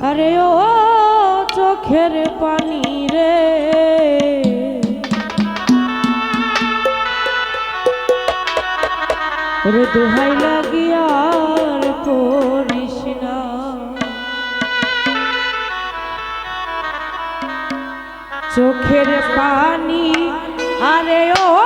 আরে ও চোখের পানি রে। ওরে দোহাই লাগিয়ার করিস না। চোখের পানি আরে ও